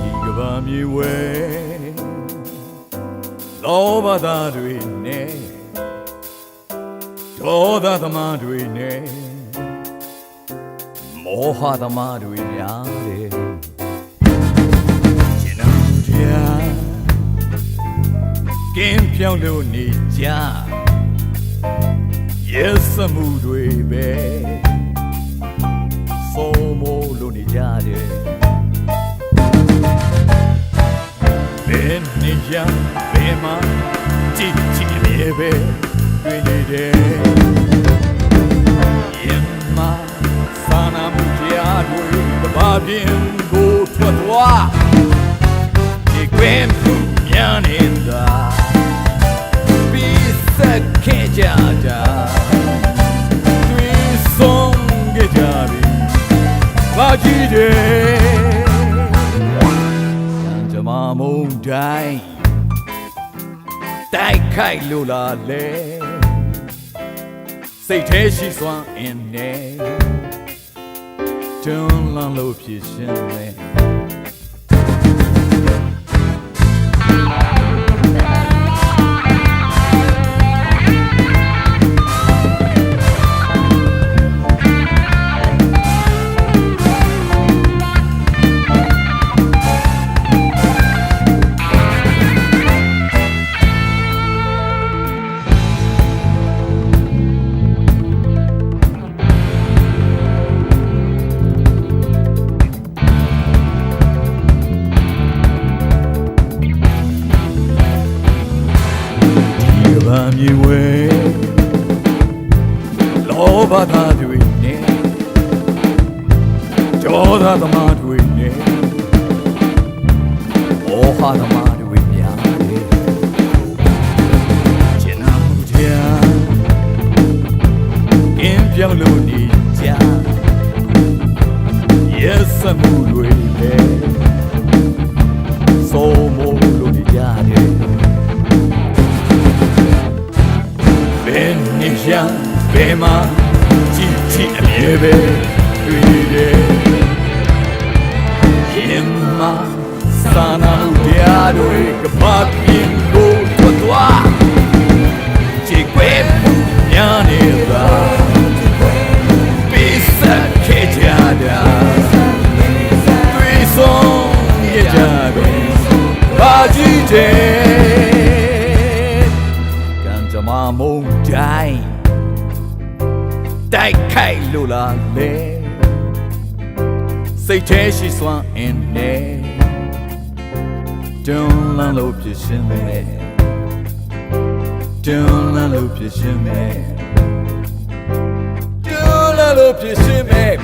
ဒီကဘာမြေဝဲလောဘသားတွေနဲ့ဒေါသသမားတွေနဲ့ မောဟသမားတွေများတယ်ကျွန်တော်တို့ကင်းပြောင်းလို့နေကြရဲ့စမှုတွေပဲဆုံးမိုးလို့နေကြတယ်ဘယ်နေရဘယ်မှာကြည့်ကြည့်နေပဲတွေ့နေတယ်ယ ပြင်းကိုထွက်သွားဒီကွင်းမှုများနေတာပြီးစက်ခဲ့ကြတာတွေ့ဆုံးခဲ့ကြပြီဘာကြည့်တယ်ကံကြမ္မာမုံတိုင်းတိုက်ခိုက်လို့လာလေစိတ်แท้ရှိစွမ်းအင်းနဲ့ တွန်းလန်းလို့ဖြစ်ရှင်လေဒီ မြေဝဲလောဘသားတွေနဲ့ဒေါသသမားတွေနဲ့မောဟသမားတွေများတယ်ကျင်နာမှုတရားကင်းပြောင်းလို့နေကြ Yes မှုတွေ ဘယ်နေရဘယ်မှာကြည့်ကြည့်အမြဲပဲတွေ့နေတယ်ရင်မစာနာမှုတရားတွေကဘာပြ မ္မာမုံတိုင်းတိုက်ခိုက်လို့လာလေစိတ်แท้ရှိစွမ်းအင်းနဲ့တွန်းလန်းလို့ဖြစ်ရှင်မယ်တွန်းလန်းလို့ဖြစ်ရှင်မယ်တွန်းလန်းလို့ဖြစ်ရှင်မယ်